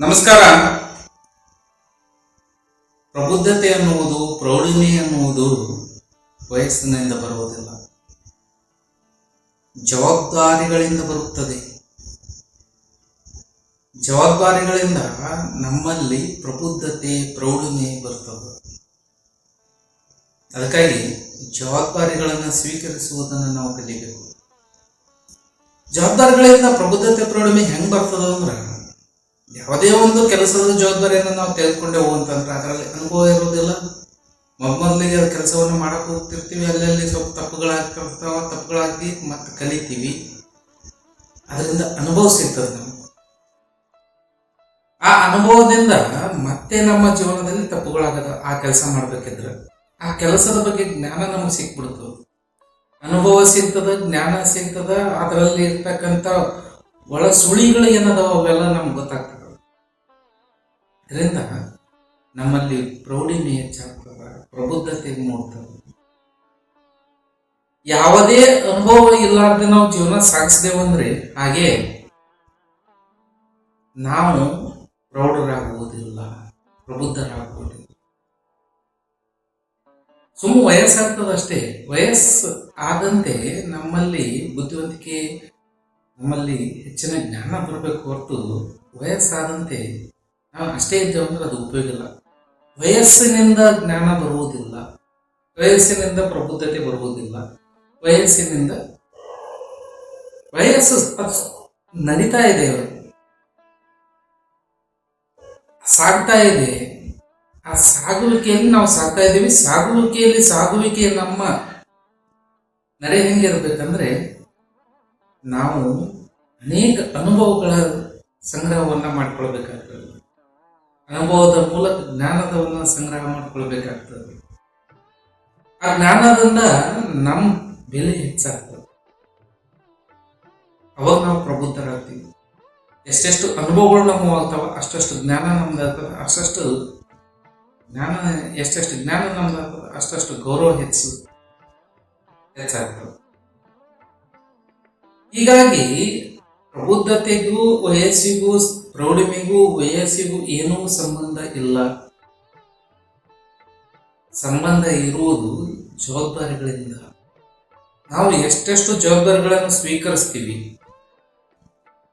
ನಮಸ್ಕಾರ. ಪ್ರಬುದ್ಧತೆ ಅನ್ನುವುದು, ಪ್ರೌಢಿಮೆ ಅನ್ನುವುದು ವಯಸ್ಸಿನಿಂದ ಬರುವುದಿಲ್ಲ. ಜವಾಬ್ದಾರಿಗಳಿಂದ ಬರುತ್ತದೆ. ಜವಾಬ್ದಾರಿಗಳಿಂದ ನಮ್ಮಲ್ಲಿ ಪ್ರಬುದ್ಧತೆ, ಪ್ರೌಢಿಮೆ ಬರ್ತದೆ. ಅದಕ್ಕಾಗಿ ಜವಾಬ್ದಾರಿಗಳನ್ನು ಸ್ವೀಕರಿಸುವುದನ್ನು ನಾವು ಕಲಿಬೇಕು. ಜವಾಬ್ದಾರಿಗಳಿಂದ ಪ್ರಬುದ್ಧತೆ, ಪ್ರೌಢಿಮೆ ಹೆಂಗ್ ಬರ್ತದ ಅಂದ್ರೆ ಯಾವುದೇ ಒಂದು ಕೆಲಸದ ಜವಾಬ್ದಾರಿಯನ್ನು ನಾವು ತೆಗೆದುಕೊಂಡೇ ಹೋಗುವಂತಂದ್ರೆ ಅದರಲ್ಲಿ ಅನುಭವ ಇರೋದಿಲ್ಲ ಮೊದಲಿಗೆ ಕೆಲಸವನ್ನು ಮಾಡಕ್ಕೆ ಹೋಗ್ತಿರ್ತೀವಿ, ಅಲ್ಲಲ್ಲಿ ಸ್ವಲ್ಪ ತಪ್ಪುಗಳಾಗ್ತಿರ್ತಾವ, ತಪ್ಪುಗಳಾಗಿ ಮತ್ತೆ ಕಲಿತೀವಿ. ಅದರಿಂದ ಅನುಭವ ಸಿಗ್ತದೆ ನಮ್ಗೆ. ಆ ಅನುಭವದಿಂದ ಮತ್ತೆ ನಮ್ಮ ಜೀವನದಲ್ಲಿ ತಪ್ಪುಗಳಾಗದ ಆ ಕೆಲಸ ಮಾಡ್ಬೇಕಿದ್ರೆ ಆ ಕೆಲಸದ ಬಗ್ಗೆ ಜ್ಞಾನ ನಮಗೆ ಸಿಕ್ಬಿಡ್ತು ಅನುಭವ ಸಿಗ್ತದ, ಜ್ಞಾನ ಸಿಗ್ತದ, ಅದರಲ್ಲಿ ಇರ್ತಕ್ಕಂಥ ಒಳ ಸುಳಿಗಳು ಏನದಾವ ಅವೆಲ್ಲ ನಮ್ಗೆ ಗೊತ್ತಾಗ್ತದೆ. ಇದರಿಂದ ನಮ್ಮಲ್ಲಿ ಪ್ರೌಢಿಮೆ ಹೆಚ್ಚಾಗ್ತದ ಪ್ರಬುದ್ಧತೆ ಮೂಡ್ತದೆ. ಯಾವುದೇ ಅನುಭವ ಇಲ್ಲಾರ್ದೆ ನಾವು ಜೀವನ ಸಾಗಿಸಿದೇವಂದ್ರೆ ಹಾಗೆ ನಾವು ಪ್ರೌಢರಾಗುವುದಿಲ್ಲ, ಪ್ರಬುದ್ಧರಾಗುವುದಿಲ್ಲ. ಸುಮ್ಮ ವಯಸ್ಸಾಗ್ತದಷ್ಟೇ ವಯಸ್ಸು ಆದಂತೆ ನಮ್ಮಲ್ಲಿ ಬುದ್ಧಿವಂತಿಕೆ, ನಮ್ಮಲ್ಲಿ ಹೆಚ್ಚಿನ ಜ್ಞಾನ ಬರಬೇಕು ಹೊರತು ವಯಸ್ಸಾದಂತೆ ಅಷ್ಟೇ ಇದ್ದೇವೆ ಅಂದ್ರೆ ಅದು ಉಪಯೋಗ ಇಲ್ಲ. ವಯಸ್ಸಿನಿಂದ ಜ್ಞಾನ ಬರುವುದಿಲ್ಲ. ವಯಸ್ಸಿನಿಂದ ಪ್ರಬುದ್ಧತೆ ಬರುವುದಿಲ್ಲ. ವಯಸ್ಸಿನಿಂದ ವಯಸ್ಸು ನಡೀತಾ ಇದೆ ಸಾಗ್ತಾ ಇದೆ. ಆ ಸಾಗುವಿಕೆಯಲ್ಲಿ ನಾವು ಸಾಗ್ತಾ ಇದ್ದೀವಿ. ಸಾಗುವಿಕೆಯಲ್ಲಿ ಸಾಗುವಿಕೆಯ ನಮ್ಮ ನಡೆ ಹೆಂಗಿರ್ಬೇಕಂದ್ರೆ ನಾವು ಅನೇಕ ಅನುಭವಗಳ ಸಂಗ್ರಹವನ್ನ ಮಾಡ್ಕೊಳ್ಬೇಕಾಗ್ತದೆ. ಅನುಭವದ ಮೂಲಕ ಜ್ಞಾನದವನ್ನ ಸಂಗ್ರಹ ಮಾಡ್ಕೊಳ್ಬೇಕಾಗ್ತದೆ. ಆ ಜ್ಞಾನದಿಂದ ನಮ್ಮ ಬೆಲೆ ಹೆಚ್ಚಾಗ್ತದೆ. ಅವಾಗ ನಾವು ಪ್ರಬುದ್ಧರಾಗ್ತೀವಿ. ಎಷ್ಟೆಷ್ಟು ಅನುಭವಗಳು ನಮಗೆ ಆಗ್ತಾವ ಅಷ್ಟಷ್ಟು ಜ್ಞಾನ ನಮ್ದು ಆಗ್ತದೆ. ಅಷ್ಟಷ್ಟು ಜ್ಞಾನ, ಎಷ್ಟೆಷ್ಟು ಜ್ಞಾನ ನಮ್ದು ಆಗ್ತದೆ, ಅಷ್ಟಷ್ಟು ಗೌರವ ಹೆಚ್ಚು ಹೆಚ್ಚಾಗ್ತದೆ. ಹೀಗಾಗಿ ಪ್ರಬುದ್ಧತೆಗೂ ವಯಸ್ಸಿಗೂ, ಪ್ರೌಢಿಮೆಗೂ, ವಯಸ್ಸಿಗೂ ಏನೂ ಸಂಬಂಧ ಇಲ್ಲ. ಸಂಬಂಧ ಇರುವುದು ಜವಾಬ್ದಾರಿಗಳಿಂದ. ನಾವು ಎಷ್ಟೆಷ್ಟು ಜವಾಬ್ದಾರಿಗಳನ್ನು ಸ್ವೀಕರಿಸ್ತೀವಿ,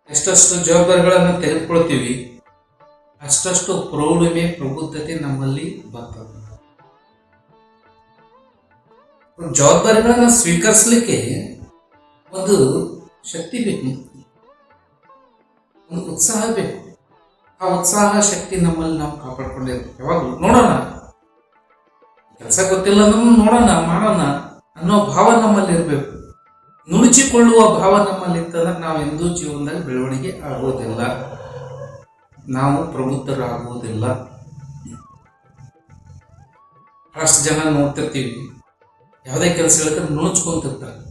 ಎಷ್ಟೆಷ್ಟು ಜವಾಬ್ದಾರಿಗಳನ್ನು ತೆಗೆದುಕೊಳ್ತೀವಿ, ಅಷ್ಟಷ್ಟು ಪ್ರೌಢಿಮೆ, ಪ್ರಬುದ್ಧತೆ ನಮ್ಮಲ್ಲಿ ಬರ್ತದೆ. ಜವಾಬ್ದಾರಿಗಳನ್ನು ಸ್ವೀಕರಿಸಲಿಕ್ಕೆ ಒಂದು ಶಕ್ತಿ ಬೇಕು. ಒಂದು ಉತ್ಸಾಹ ಬೇಕು ಆ ಉತ್ಸಾಹ ಶಕ್ತಿ ನಮ್ಮಲ್ಲಿ ನಾವು ಕಾಪಾಡ್ಕೊಂಡಿರ್ಬೇಕು. ಯಾವಾಗಲೂ ನೋಡೋಣ. ಕೆಲಸ ಗೊತ್ತಿಲ್ಲ ಅಂದ್ರೂ ನೋಡೋಣ, ಮಾಡೋಣ ಅನ್ನೋ ಭಾವ ನಮ್ಮಲ್ಲಿ ಇರಬೇಕು. ನುಣುಚಿಕೊಳ್ಳುವ ಭಾವ ನಮ್ಮಲ್ಲಿ ಇತ್ತಂದ್ರೆ ನಾವು ಎಂದೂ ಜೀವನದಲ್ಲಿ ಬೆಳವಣಿಗೆ ಆಗೋದಿಲ್ಲ. ನಾವು ಪ್ರಬುದ್ಧರಾಗುವುದಿಲ್ಲ ಅಷ್ಟು ಜನ ನೋಡ್ತಿರ್ತೀವಿ. ಯಾವುದೇ ಕೆಲಸ ಹೇಳಿದ್ರೆ ನುಣುಚ್ಕೊಂತಿರ್ತಾರೆ.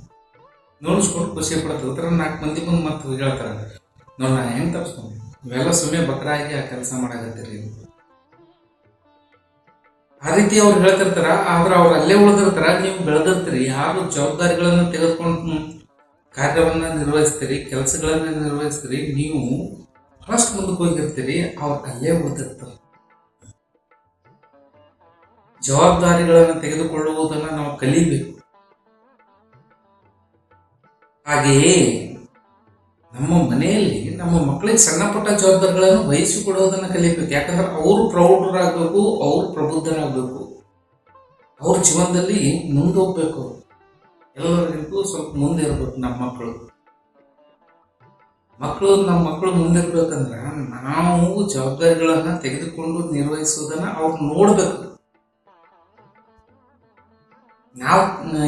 ನುಣುಚ್ಕೊಂಡು ಖುಷಿ ಪಡ್ತಿರ್ತಾರೆ ನಾಲ್ಕು ಮಂದಿ ಬಂದು ಮತ್ತೆ ಹೇಳ್ತಾರೆ. ನೋಡಿ ನಾ ಹೆಂಗೆ ತಪ್ಪಿಸ್ಕೊಂಡು ಇವೆಲ್ಲ ಸುಮ್ಮನೆ ಬಕ್ರಾಗಿ ಆ ಕೆಲಸ ಮಾಡಾಕತ್ತೀರಿ ಆ ರೀತಿ ಅವ್ರು ಹೇಳ್ತಿರ್ತಾರ, ಆದ್ರೆ ಅವ್ರು ಅಲ್ಲೇ ಉಳಿದಿರ್ತಾರ, ನೀವು ಬೆಳೆದಿರ್ತೀರಿ. ಯಾರು ಜವಾಬ್ದಾರಿಗಳನ್ನು ತೆಗೆದುಕೊಂಡು ಕಾರ್ಯವನ್ನ ನಿರ್ವಹಿಸ್ತೀರಿ, ಕೆಲಸಗಳನ್ನ ನಿರ್ವಹಿಸ್ತೀರಿ, ನೀವು ಫಸ್ಟ್ ಮುಂದಕ್ಕೆ ಹೋಗಿರ್ತೀರಿ, ಅವ್ರು ಅಲ್ಲೇ ಉಳಿದಿರ್ತಾರೆ. ಜವಾಬ್ದಾರಿಗಳನ್ನು ತೆಗೆದುಕೊಳ್ಳುವುದನ್ನು ನಾವು ಕಲಿಬೇಕು. ಹಾಗೆಯೇ ನಮ್ಮ ಮನೆಯಲ್ಲಿ ನಮ್ಮ ಮಕ್ಕಳಿಗೆ ಸಣ್ಣ ಪುಟ್ಟ ಜವಾಬ್ದಾರಿಗಳನ್ನು ವಹಿಸಿಕೊಡೋದನ್ನು ಕಲಿಯಬೇಕು ಯಾಕಂದ್ರೆ ಅವರು ಪ್ರೌಢರಾಗಬೇಕು, ಅವರು ಪ್ರಬುದ್ಧರಾಗಬೇಕು. ಅವ್ರ ಜೀವನದಲ್ಲಿ ಮುಂದೆ ಹೋಗ್ಬೇಕು ಎಲ್ಲರಿಗೂ ಸ್ವಲ್ಪ ಮುಂದೆ ಇರಬೇಕು ನಮ್ಮ ಮಕ್ಕಳು. ಮಕ್ಕಳು ನಮ್ಮ ಮಕ್ಕಳು ಮುಂದಿರ್ಬೇಕಂದ್ರೆ ನಾವು ಜವಾಬ್ದಾರಿಗಳನ್ನ ತೆಗೆದುಕೊಂಡು ನಿರ್ವಹಿಸುವುದನ್ನ ಅವ್ರು ನೋಡ್ಬೇಕು. ನಾವು,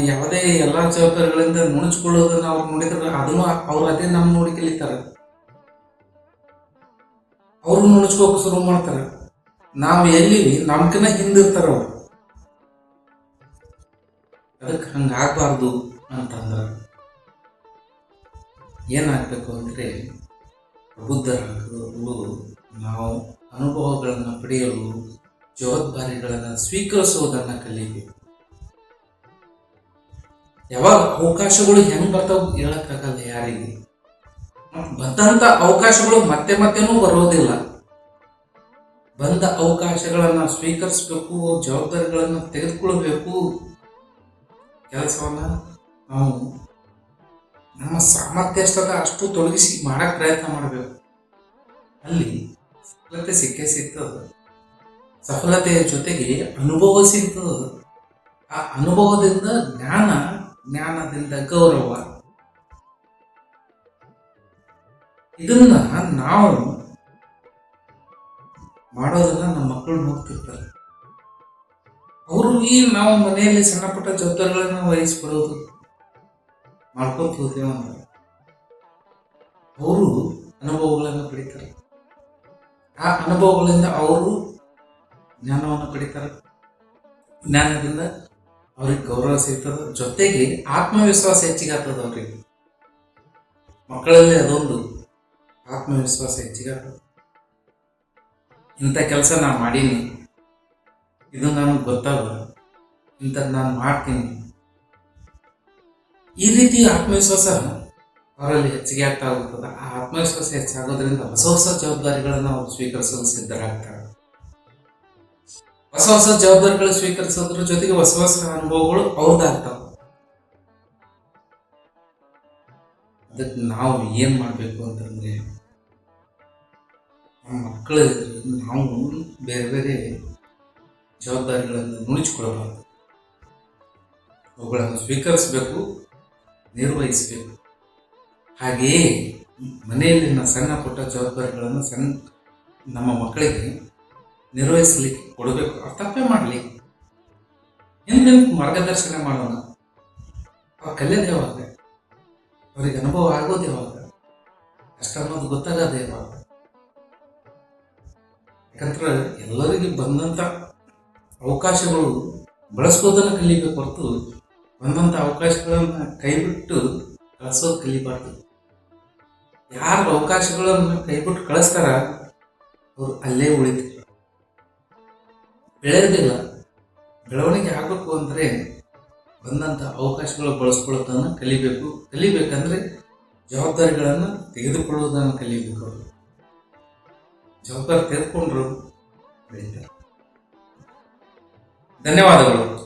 ಯಾವುದೇ ಎಲ್ಲಾ ಜವಾಬ್ದಾರಿಗಳಿಂದ ನುಣುಚ್ಕೊಳ್ಳೋದನ್ನ ಅವ್ರು ನೋಡಿದ್ರೆ ಅದನ್ನು ಅವ್ರು ಅದೇ ನಮ್ಮ ನೋಡಿ ಕಲಿತಾರೆ. ಅವ್ರು ನುಣುಚ್ಕೋಕ್ ಶುರು ಮಾಡ್ತಾರೆ. ನಾವು ಎಲ್ಲಿ ನಮ್ಕಿನ ಹಿಂದಿರ್ತಾರ ಅವ್ರು. ಅದಕ್ಕೆ ಹಂಗಾಗಬಾರ್ದು ಅಂತಂದ್ರೆ, ಏನಾಗಬೇಕು ಅಂದರೆ ಬುದ್ಧರಾಗಲು ನಾವು ಅನುಭವಗಳನ್ನು ಪಡೆಯಲು ಜವಾಬ್ದಾರಿಗಳನ್ನು ಸ್ವೀಕರಿಸುವುದನ್ನು ಕಲಿಬೇಕು. ಯಾವಾಗ ಅವಕಾಶಗಳು ಹೆಂಗೆ ಬರ್ತಾವ ಹೇಳಕ್ಕಾಗಲ್ಲ ಯಾರಿಗೆ. ಬಂದಂತ ಅವಕಾಶಗಳು ಮತ್ತೆ ಮತ್ತೆನೂ ಬರೋದಿಲ್ಲ. ಬಂದ ಅವಕಾಶಗಳನ್ನು ಸ್ವೀಕರಿಸಬೇಕು, ಜವಾಬ್ದಾರಿಗಳನ್ನು ತೆಗೆದುಕೊಳ್ಬೇಕು. ಕೆಲಸವನ್ನು ನಾವು ನಮ್ಮ ಸಾಮರ್ಥ್ಯ ಅಷ್ಟು ತೊಡಗಿಸಿ ಮಾಡಕ್ಕೆ ಪ್ರಯತ್ನ ಮಾಡಬೇಕು. ಅಲ್ಲಿ ಸಫಲತೆ ಸಿಕ್ಕೇ ಸಿಗ್ತದೆ. ಸಫಲತೆಯ ಜೊತೆಗೆ ಅನುಭವ ಸಿಗ್ತದೆ. ಆ ಅನುಭವದಿಂದ ಜ್ಞಾನ, ಜ್ಞಾನದಿಂದ ಗೌರವ. ಇದನ್ನ ನಾವು ಮಾಡೋದನ್ನ ನಮ್ಮ ಮಕ್ಕಳು ನೋಡ್ತಿರ್ತಾರೆ. ಅವರು ಈ ನಾವು ಮನೆಯಲ್ಲಿ ಸಣ್ಣ ಪುಟ್ಟ ಜವಾಬ್ದಾರಿಗಳನ್ನ ವಹಿಸ್ಕೊಡೋದು ಮಾಡ್ಕೊತ ಅಂದ್ರೆ ಅವರು ಅನುಭವಗಳನ್ನು ಪಡಿತಾರೆ. ಆ ಅನುಭವಗಳಿಂದ ಅವರು ಜ್ಞಾನವನ್ನು ಪಡಿತಾರೆ. ಜ್ಞಾನದಿಂದ ಅವ್ರಿಗೆ ಗೌರವ ಸಿಗ್ತದೆ. ಜೊತೆಗೆ ಆತ್ಮವಿಶ್ವಾಸ ಹೆಚ್ಚಿಗೆ ಆಗ್ತದೆ ಅವ್ರಿಗೆ. ಮಕ್ಕಳಲ್ಲಿ ಅದೊಂದು ಆತ್ಮವಿಶ್ವಾಸ ಹೆಚ್ಚಿಗೆ ಆಗ್ತದೆ. ಇಂಥ ಕೆಲಸ ನಾನು ಮಾಡೀನಿ. ಇದು ನನಗೆ ಗೊತ್ತಾಗ ಇಂಥ ನಾನು ಮಾಡ್ತೀನಿ. ಈ ರೀತಿ ಆತ್ಮವಿಶ್ವಾಸ ಅವರಲ್ಲಿ ಹೆಚ್ಚಿಗೆ ಆಗ್ತಾ ಹೋಗ್ತದೆ. ಆ ಆತ್ಮವಿಶ್ವಾಸ ಹೆಚ್ಚಾಗೋದ್ರಿಂದ ಹೊಸ ಹೊಸ ಜವಾಬ್ದಾರಿಗಳನ್ನು ಅವರು ಸ್ವೀಕರಿಸಲು ಸಿದ್ಧರಾಗ್ತಾರೆ. ಹೊಸ ಹೊಸ ಜವಾಬ್ದಾರಿಗಳು ಸ್ವೀಕರಿಸೋದ್ರ ಜೊತೆಗೆ ಹೊಸ ಹೊಸ ಅನುಭವಗಳು ಅವ್ರದ್ದಾಗ್ತಾವೆ ಅದಕ್ಕೆ ನಾವು ಏನು ಮಾಡಬೇಕು ಅಂತಂದ್ರೆ ನಮ್ಮ ಮಕ್ಕಳು ನಾವು ಬೇರೆ ಬೇರೆ ಜವಾಬ್ದಾರಿಗಳನ್ನು ನುಣಿಸ್ಕೊಳ್ಬಾರ್ದು ಅವುಗಳನ್ನು ಸ್ವೀಕರಿಸಬೇಕು, ನಿರ್ವಹಿಸಬೇಕು. ಹಾಗೆಯೇ ಮನೆಯಲ್ಲಿನ ಸಣ್ಣ ಪುಟ್ಟ ಜವಾಬ್ದಾರಿಗಳನ್ನು ಸಣ್ಣ ನಮ್ಮ ಮಕ್ಕಳಿಗೆ ನಿರ್ವಹಿಸಲಿಕ್ಕೆ ಕೊಡಬೇಕು. ತಪ್ಪೇ ಮಾಡಲಿ. ಹಿಂದೆ ಮಾರ್ಗದರ್ಶನ ಮಾಡೋಣ. ಅವ್ರು ಕಲಿಯೋದೇ ಅವ್ರಿಗೆ ಅನುಭವ ಆಗೋದು ಯಾವಾಗ ಕಷ್ಟ ಅನ್ನೋದು ಗೊತ್ತಾಗದೇ ಯಾವಾಗ ಯಾಕಂದ್ರೆ ಎಲ್ಲರಿಗೂ ಬಂದಂಥ ಅವಕಾಶಗಳು ಬಳಸ್ಕೋದನ್ನು ಕಲಿಬೇಕು ಹೊರತು ಬಂದಂಥ ಅವಕಾಶಗಳನ್ನ ಕೈಬಿಟ್ಟು ಕಳಿಸೋದು ಕಲಿಬಾರ್ದು. ಯಾರು ಅವಕಾಶಗಳನ್ನು ಕೈಬಿಟ್ಟು ಕಳಿಸ್ತಾರ, ಅವ್ರು ಅಲ್ಲೇ ಉಳಿತಾರೆ. ಬೆಳೆಯೋದಿಲ್ಲ. ಬೆಳವಣಿಗೆ ಆಗಬೇಕು ಅಂದರೆ ಬಂದಂಥ ಅವಕಾಶಗಳು ಬಳಸ್ಕೊಳ್ಳೋದನ್ನು ಕಲಿಬೇಕು. ಕಲಿಬೇಕಂದ್ರೆ ಜವಾಬ್ದಾರಿಗಳನ್ನು ತೆಗೆದುಕೊಳ್ಳೋದನ್ನು ಕಲಿಬೇಕು ಜವಾಬ್ದಾರಿ ತೆಗೆದುಕೊಂಡ್ರು ಧನ್ಯವಾದಗಳು.